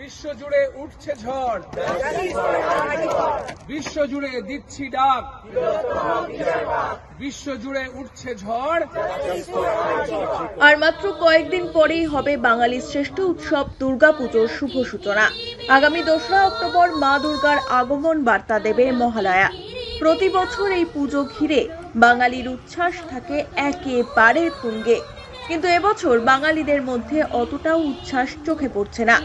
বিশ্বজুড়ে উঠছে ঝড়। বিশ্বজুড়ে দিচ্ছি ডাক। বিশ্বজুড়ে উঠছে ঝড়। আর মাত্র কয়েকদিন পরেই হবে বাঙালির শ্রেষ্ঠ উৎসব দুর্গাপুজোর শুভ সূচনা। আগামী দোসরা অক্টোবর মা দুর্গার আগমন বার্তা দেবে মহালয়া। প্রতি বছর এই পুজো ঘিরে বাঙালির উচ্ছ্বাস থাকে একেবারে তুঙ্গে। কিন্তু এবছর বাঙালিদের মধ্যে অতটাও উচ্ছ্বাস চোখে পড়ছে না।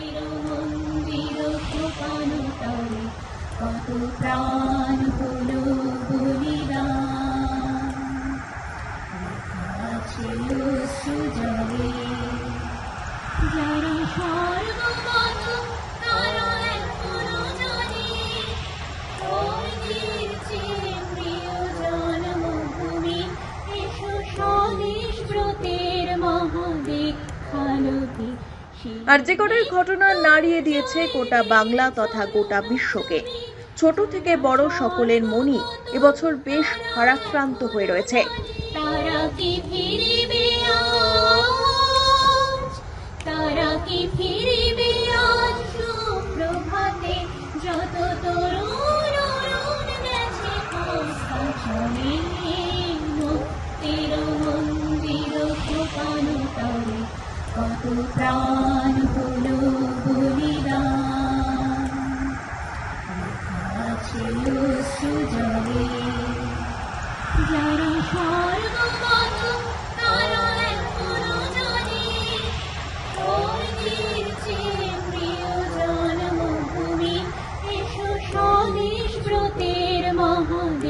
ব্রতের মহাদীক্ষালতি আরজিকরের ঘটনা নাড়িয়ে দিয়েছে গোটা বাংলা তথা গোটা বিশ্বকে। ছোট থেকে বড় সকলের মনই এবছর বেশ ভারাক্রান্ত হয়ে রয়েছে।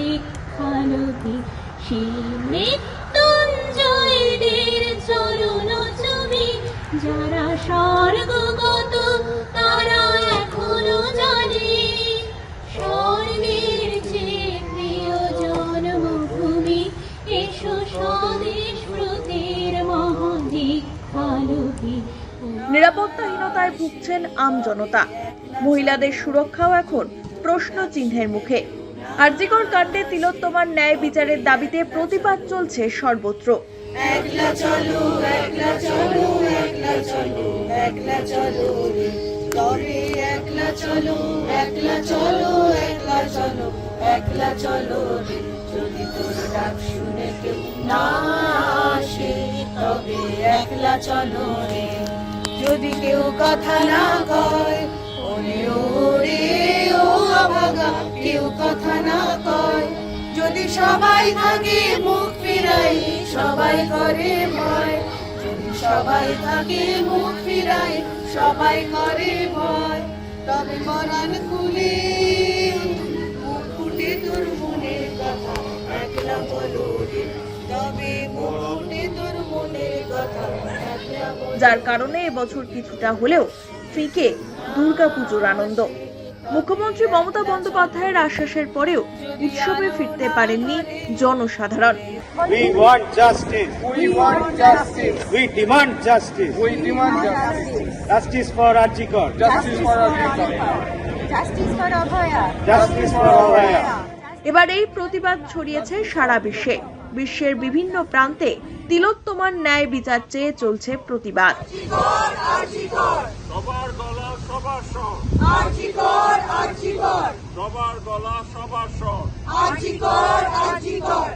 মহাদীক্ষালতি সেই মৃত্যুঞ্জয়দের চরণ ছবি যারা স্বর্গগত তারা এখনও জানে স্বর্গের নিরাপত্তাহীনতায় ভুগছেন আমজনতা মহিলাদের সুরক্ষাও এখন প্রশ্ন চিহ্নের মুখে। আরজিকর কাণ্ডে তিলোত্তমার ন্যায় বিচারের দাবিতে প্রতিবাদ চলছে সর্বত্র। চলো যদি তোর ডাক শুনে কেউ না আসে, তবে একলা চলো রে। যদি কেউ কথা না কয় ওরে ও অভাগা কেউ কথা না কয়। যদি সবাই থাকে মুখ ফিরাই, সবাই করে ভয়। যদি সবাই থাকে মুখ ফিরাই, সবাই করে ভয়। তবে মরান খুলে মুখ ফুটে তোর মনের কথা, একলা বলো। যার কারণে এবছর কিছুটা হলেও ফিকে দুর্গাপুজোর আনন্দ। মুখ্যমন্ত্রী মমতা বন্দ্যোপাধ্যায়ের আশ্বাসের পরেও উৎসবে ফিরতে পারেননি জনসাধারণ। এবার এই প্রতিবাদ ছড়িয়েছে সারা বিশ্বে। বিশ্বের বিভিন্ন প্রান্তে তিলোত্তমার ন্যায় বিচার চেয়ে চলছে প্রতিবাদ। সবার গলা সবার স্বর। আর্জিকর আর্জিকর সবার গলা সবার স্বর। আর্জিকর আর্জিকর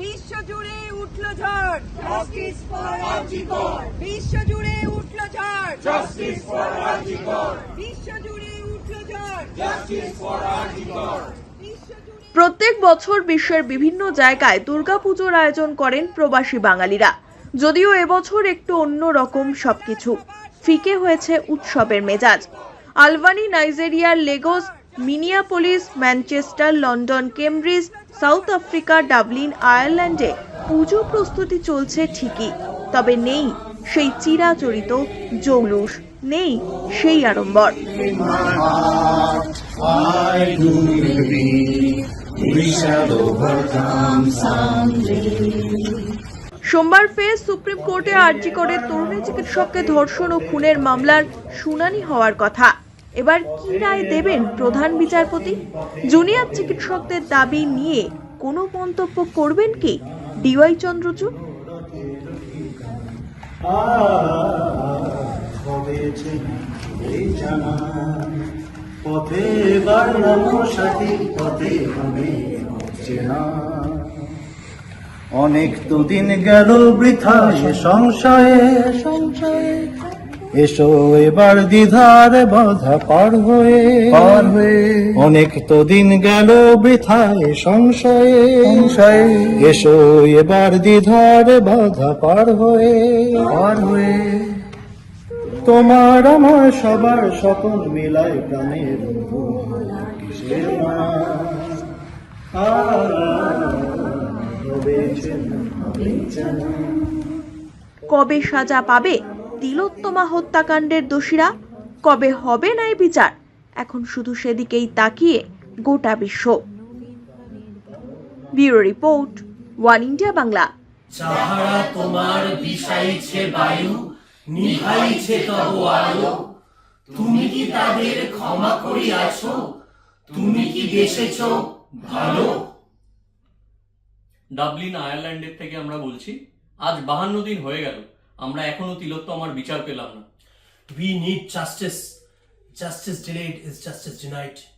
বিশ্বজুড়ে উঠল ঝড়। জাস্টিস ফর আর্জিকর বিশ্বজুড়ে উঠল ঝড়। জাস্টিস ফর আর্জিকর বিশ্বজুড়ে উঠল ঝড়। জাস্টিস ফর আর্জিকর বিশ্বজুড়ে প্রত্যেক বছর বিশ্বের বিভিন্ন জায়গায় দুর্গাপুজোর আয়োজন করেন প্রবাসী বাঙালিরা। যদিও এবছর একটু অন্য রকম সবকিছু। ফিকে হয়েছে উৎসবের মেজাজ। আলবানি নাইজেরিয়ার Lagos, Minneapolis, Manchester, London, Cambridge, South Africa, Dublin, আয়ারল্যান্ডে পুজো প্রস্তুতি চলছে ঠিকই। তবে নেই সেই চিরাচরিত জৌলুস, নেই সেই আড়ম্বর। সোমবার ফের সুপ্রিম কোর্টে আর্জি করে তরুণী চিকিৎসককে ধর্ষণ ও খুনের মামলার শুনানি হওয়ার কথা। এবার কি রায় দেবেন প্রধান বিচারপতি? জুনিয়র চিকিৎসকদের দাবি নিয়ে কোনো মন্তব্য করবেন কি ডিওয়াই চন্দ্রচূড়? হয়েছে এই জানা পথে বাড়লাম সাথী পথে হবে। অনেক তো দিন গেল বৃথা এ সংশয়ে। সংশয়ে এসো এবার দ্বিধার বাধা পার হয়ে। পার হয়ে। অনেক তো দিন গেল বৃথা এ সংশয়ে। সংশয়ে। এসো এবার দ্বিধার বাধা পার হয়ে। পার হয়ে। তোমার আমার সবার সকল মিলায় প্রাণের। কিসের কবে সাজা পাবে তিলোত্তমা হত্যাকাণ্ডের দোষীরা? কবে হবে নাই বিচার? এখন শুধু সেদিকেই তাকিয়ে গোটা বিশ্ব। Bureau report, one India Bangla. যাহারা তোমার বিষাইছে বায়ু নিভাইছে তব আলো। তুমি কি তাদের ক্ষমা করিয়াছ? তুমি কি বেসেছ? ভালো? ডাবলিন, আয়ারল্যান্ডের থেকে আমরা বলছি, আজ বাহান্ন দিন হয়ে গেল, আমরা এখনও তিলোত্তমার বিচার পেলাম না। We need justice justice delayed is justice denied.